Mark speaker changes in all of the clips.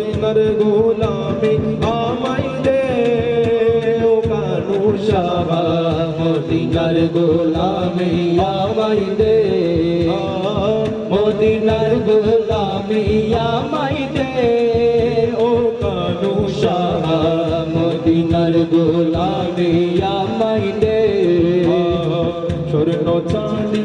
Speaker 1: মদিনার গোলামি আমাই দে ও কানু শাহ
Speaker 2: মদিনার গোলামি আমাই দে। মদিনার গোলামি আমাই দে
Speaker 1: ও কানু শাহ
Speaker 2: মদিনার গোলামি আমাই দে।
Speaker 1: স্বর্ণ চাঁদি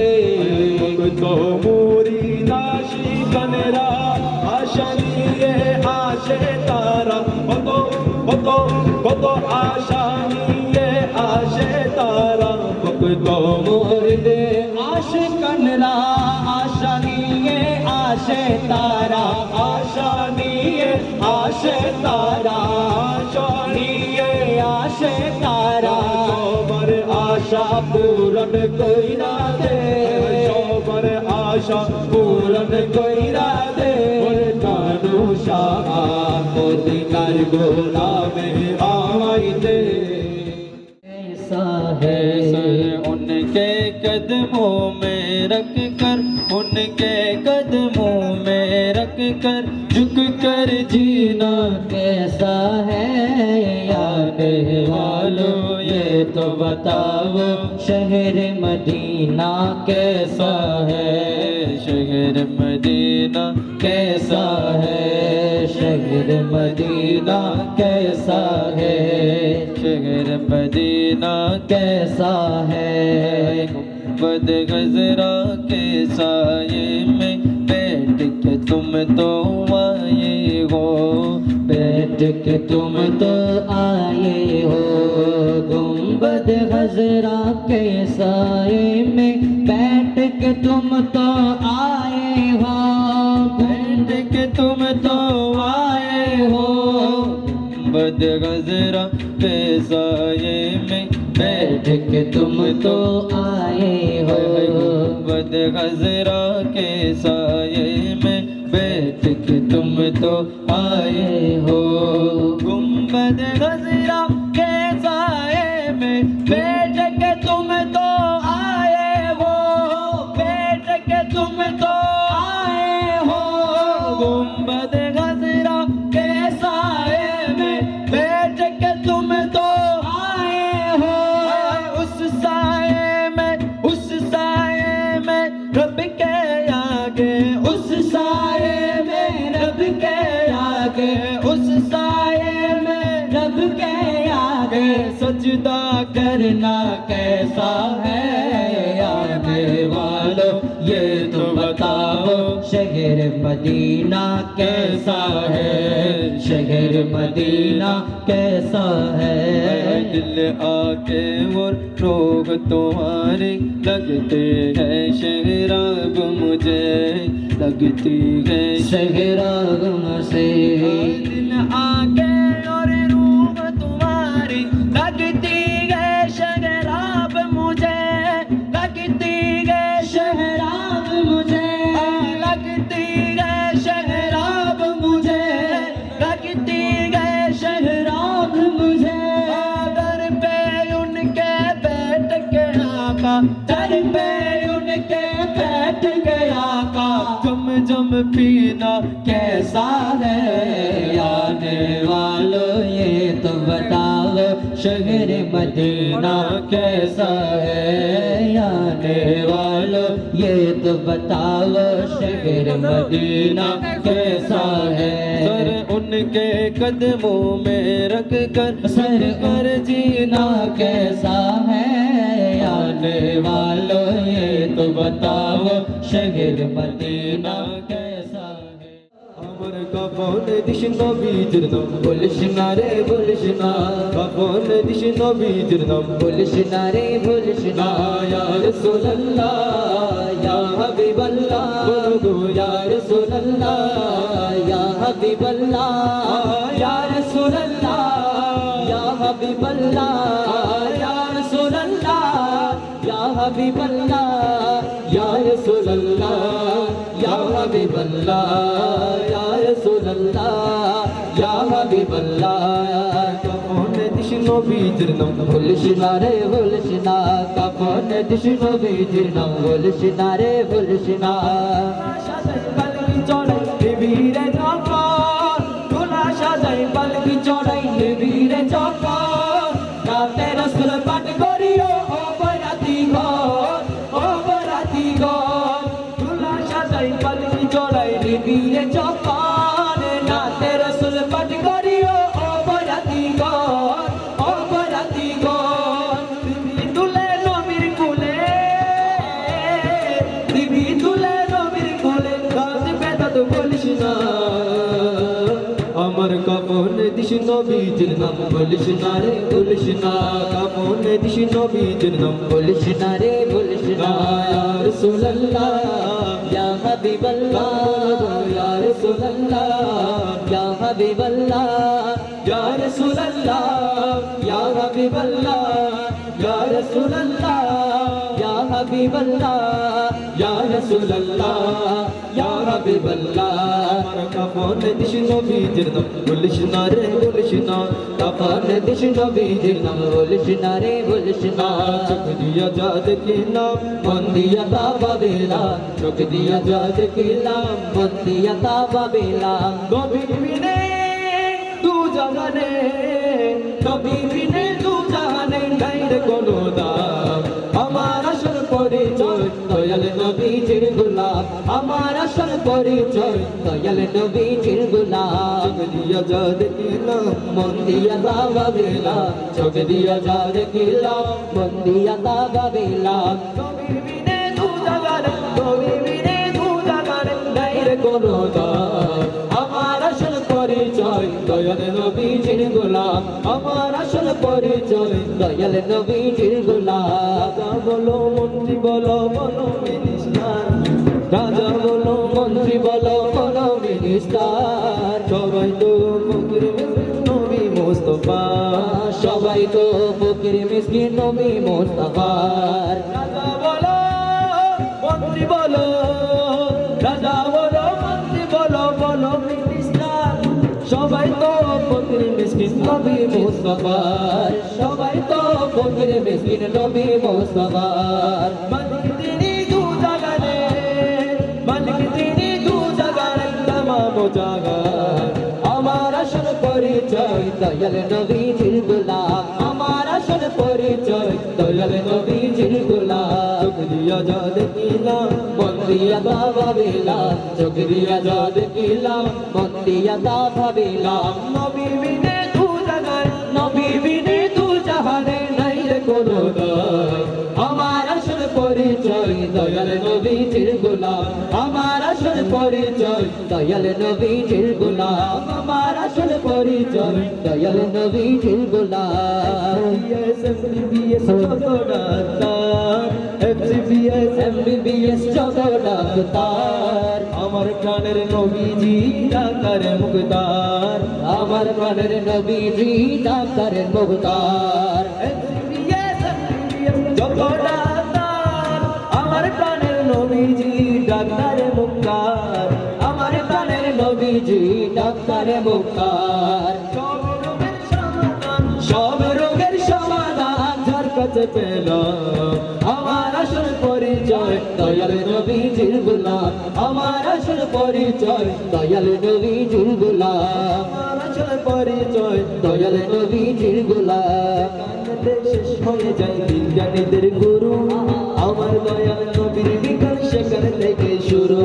Speaker 1: কত
Speaker 2: মোর দে আশিকনরা আশা নিয়ে আসে তারা আশা নিয়ে আসে তারা আশা নিয়ে আসে তারা
Speaker 1: সবার আশা
Speaker 2: পূরণ কইরা দে
Speaker 1: সবার আশা পূরণ কইরা দে কানু শাহ
Speaker 2: মদিনার গোলামে আমাই দে ऐसा है
Speaker 3: کے قدموں میں رکھ کر، ان کے قدموں میں رکھ
Speaker 2: کر جھک کر جینا کیسا ہے؟
Speaker 3: یاد والو یہ تو بتاؤ، شہر مدینہ کیسا ہے؟ شہر مدینہ کیسا ہے؟ شہر مدینہ کیسا ہے؟ شہر مدینہ کیسا ہے؟ بد غزرا کے سائے میں بیٹھ کے تم تو آئے ہو۔ بیٹھ کے تم تو آئے ہو۔ گمبد غزرا کے سائے میں بیٹھ کے تم تو آئے ہو۔ بیٹھ کے تم تو خود غزرا میں بیٹھ کے تم تو آئے ہو۔ بد غزرا کے سائے میں بیٹھ کے
Speaker 2: تم تو آئے ہو۔ گنبد غزرا کے سائے
Speaker 3: میں بیٹھ فتنہ کیسا ہے آنے والوں یہ تو بتاؤ شہر
Speaker 2: مدینہ کیسا
Speaker 3: ہے؟ شہر مدینہ کیسا ہے؟ دل آتے اور روگ تمہارے لگتے
Speaker 2: ہیں شہراب
Speaker 3: مجھے لگتی ہے۔ شہراب سے۔ دل
Speaker 2: آگے گئے
Speaker 3: شہراب لگتی گئے شہراب شہراب کے
Speaker 2: بیٹھ گیا کا۔ ان کے بیٹھ
Speaker 3: گیا جم پینا
Speaker 2: کیسا ہے؟ آنے والو یہ تو بتا شہر مدینہ کیسا ہے؟ آنے والو یہ تو بتاؤ شہر مدینہ کیسا ہے؟
Speaker 3: سر ان کے قدموں میں رکھ
Speaker 2: کر سر کر جینا کیسا ہے؟ آنے والو یہ تو بتاؤ شہر مدینہ کیسا
Speaker 3: আমার কাপনে দিশ নবীজির নাম
Speaker 2: বলিস না রে বলিস না।
Speaker 3: কাপনে দিশ নবীজির নাম
Speaker 2: বলিস না রে বলিস না। ইয়া রাসূলুল্লাহ ইয়া হাবিবাল্লাহ।
Speaker 3: বলো গো
Speaker 2: ইয়া রাসূলুল্লাহ ইয়া হাবিবাল্লাহ। ইয়া রাসূলুল্লাহ ইয়া হাবিবাল্লাহ। ইয়া রাসূলুল্লাহ ইয়া হাবিবাল্লাহ। ইয়া রাসূলুল্লাহ ইয়া হাবিবাল্লাহ। ইয়া রাসূলুল্লাহ
Speaker 3: নবীজির নাম
Speaker 2: বলিস না রে, বলিস না। কাপন দিস নবীজির নাম বলিস না রে, বলিস না। পালকি
Speaker 3: কাপনে দিশ নবীজির নাম বলিস না রে বলিস না কাপনে দিশ নবীজির নাম
Speaker 2: বলিস না রে বলিস না ইয়া রাসূলুল্লাহ ইয়া হাবিবাল্লাহ ইয়া রাসূলুল্লাহ ইয়া হাবিবাল্লাহ ইয়া রাসূলুল্লাহ ইয়া হাবিবাল্লাহ ইয়া রাসূলুল্লাহ ইয়া হাবিবাল্লাহ ইয়া রাসূলুল্লাহ হাবিবাল্লাহ,
Speaker 3: আমার কাপনে দিশ নবীজির নাম, বলিস না রে, বলিস না।
Speaker 2: কাপড় দিস নবীজির নাম, বলিস না রে, বলিস না।
Speaker 3: চোখ দিয়া যা দেখিলাম,
Speaker 2: মন দিয়া তাবা বেলাম চোখ দিয়া যা বিনে তু জাগানে, নবী বিনে পরিচয় দয়াল নবীজির গোলাম আমার আসল পরিচয় দয়াল নবীজির গোলাম
Speaker 3: চোখ দিয়া যা দেখিলাম
Speaker 2: মন দিয়া তাবা বেলাম চোখ দিয়া যা মন দিয়া তাবা বেলাম নবী বিনে তু জাগানে নবী বিনে তু জাগানে নাই রে কোনো দয়াল নবীজির গোলাম আমার আসল পরিচয় দয়াল নবীজির গোলাম।
Speaker 3: রাজা বলো মন্ত্রী বলো বলো মিনিস্টার রাজা বলো
Speaker 2: মন্ত্রী বলো বলো মিনিস্টার
Speaker 3: সবাই তো ফকির নবী মোস্তফা।
Speaker 2: সবাই তো ফকির মিসকিন নবী মোস্তফার রাজা বলো মন্ত্রী বলো নবী মোস্তফার, সবাই তো ফকির মিসকিন নবী মোস্তফার। মালিক তিনি দু জাগানে মালিক তিনি দু জাগানে তামাম জাগান আমার আসল পরিচয় দয়াল নবীজির গোলাম আমার আসল পরিচয় দয়াল নবীজির গোলাম
Speaker 3: চোখ দিয়া যা দেখিলাম
Speaker 2: মন দিয়া তা ভাবিলাম, চোখ দিয়া যা দেখিলাম মন দিয়া তা ভাবিলাম। নবী বিনে নবী বিনে তু জাহানে নাই রে কোনো আমার আসল পরিচয় দয়াল নবীজির গোলাম। আমার আসল পরিচয় দয়াল নবীজির গোলাম। আমার আসল পরিচয় দয়াল নবীজির গোলাম।
Speaker 3: এসএমবিএস যত ডাক্তার এফসিবিএস
Speaker 2: এমবিবিএস যত ডাক্তার
Speaker 3: আমার প্রাণের নবীজি ডাক্তার মুখতার
Speaker 2: আমার প্রাণের নবীজি ডাক্তারের মুখতার
Speaker 3: যত ডাক্তার আমার প্রাণের নবীজি ডাক্তার মুক্তার।
Speaker 2: আমার প্রাণের নবীজি ডাক্তার মুক্তার। দয়াল নবীজির গোলাম আমার আসল পরিচয়। দয়াল নবীজির গোলাম
Speaker 3: আমার আসল পরিচয়।
Speaker 2: দয়াল নবীজির গোলাম
Speaker 3: শেষ হয়ে যায় বিজ্ঞানীদের গুরু। আমার দয়াল নবীর বিজ্ঞান সেখান থেকে শুরু।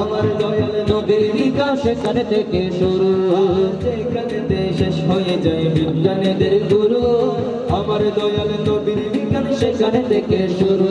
Speaker 3: আমার দয়াল নবীর বিজ্ঞান
Speaker 2: সেখান থেকে শুরু।
Speaker 3: যেখানে শেষ হয়ে যায় বিজ্ঞানীদের গুরু। আমার দয়াল নবীর সেখানে
Speaker 2: সেখান থেকে শুরু।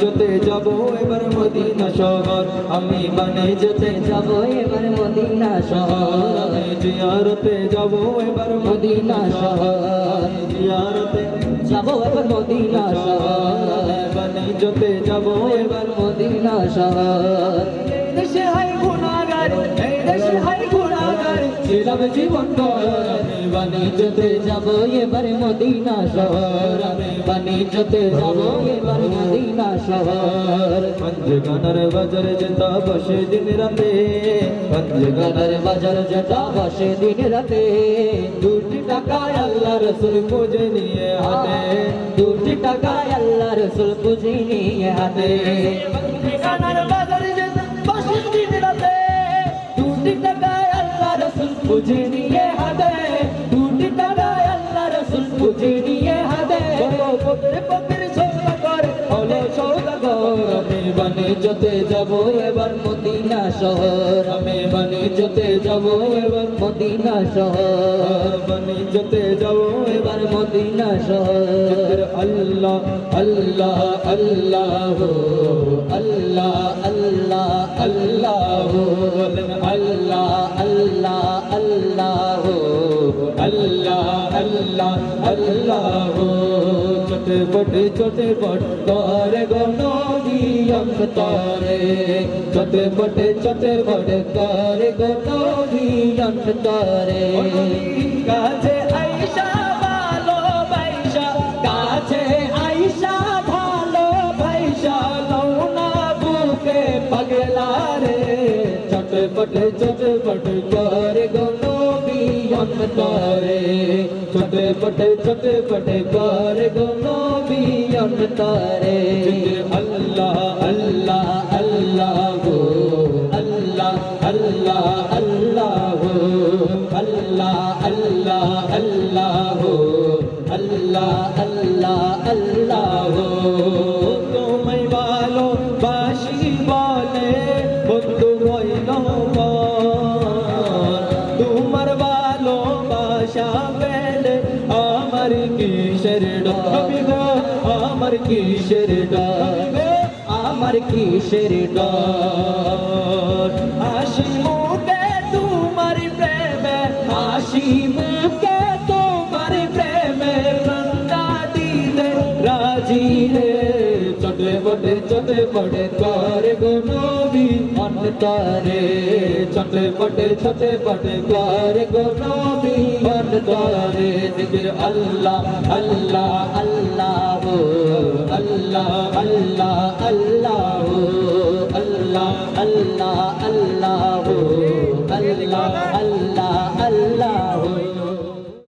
Speaker 3: যেতে যাব এবার মদিনা শহর। আমি মানে যেতে
Speaker 2: যাব এবার মদিনা শহর।
Speaker 3: জিয়ারতে যাব এবার
Speaker 2: মদিনা শহর।
Speaker 3: জিয়ারতে
Speaker 2: যাব এবার মদিনা শহর।
Speaker 3: মানে যেতে যাব
Speaker 2: এবার মদিনা শহর।
Speaker 3: দেশে হাই গুনাগার এই দেশে হাই
Speaker 2: ছিলাম জীবন বাণিজ্যতে যাব এবার মদিনা শহর। বাণিজ্যতে যাব এবার মদিনা শহর।
Speaker 3: পঞ্জ গানার বাজারে যেতা বসে দিন রাতে পঞ্জ
Speaker 2: গানার বাজার যেটা বসে দিন রাতে দুটি টাকায় আল্লাহ রসুল
Speaker 3: পুজে নিয়ে হাতে
Speaker 2: দুটি টাকায় আল্লাহ রসুল পুঁজি নিয়ে হাতে।
Speaker 3: গানার বাজারে যেতা বসে দিন রাতে
Speaker 2: দুটি আল্লাহ
Speaker 3: मुझे लिए
Speaker 2: আমি বানে যেতে যাব এবার মদিনা শহর আমি বানে যেতে যাব এবার মদিনা শহর
Speaker 3: বানে যেতে যাব
Speaker 2: এবার মদিনা শহর
Speaker 3: আল্লাহ
Speaker 2: আল্লাহ আল্লাহ আল্লাহ আল্লাহ আল্লাহ আল্লাহ আল্লাহ
Speaker 3: ছোটে বটে ছোটে বট
Speaker 2: তরে গনবি অন্তরে। ছোটে বটে ছোটে বটে তরে গনবি অন্তরে।
Speaker 3: কাছে আইসা ভালো বাইসা
Speaker 2: কাছে আইসা ভালো ভাইসা লৌনা বুকে পাগলা রে। ছোটে বটে ছোটে বটে গনবি অন্তরে। छुटे पटे छुटे पटे कार गनो भी अन तारे। अल्लाह अल्लाह
Speaker 3: अल्लाह हो अल्लाह अल्लाह अल्लाह हो अल्लाह अल्लाह अल्लाह हो अल्लाह अल्लाह अल्लाह গো আমার কিসের ডবি
Speaker 2: আমার কিসের
Speaker 3: ডর আসি মুখে তোমার প্রেমে,
Speaker 2: হাসি মুখে তোমার প্রেমে বন্দা দিলে রাজি রে। চটে বটে চটে বটে, করে तारे चटे पटे छटे पटे प्यार गोनामी बन तारे निगर अल्लाह अल्लाह अल्लाह हो अल्लाह अल्लाह अल्लाह हो अल्लाह अल्लाह अल्लाह हो अल्लाह अल्लाह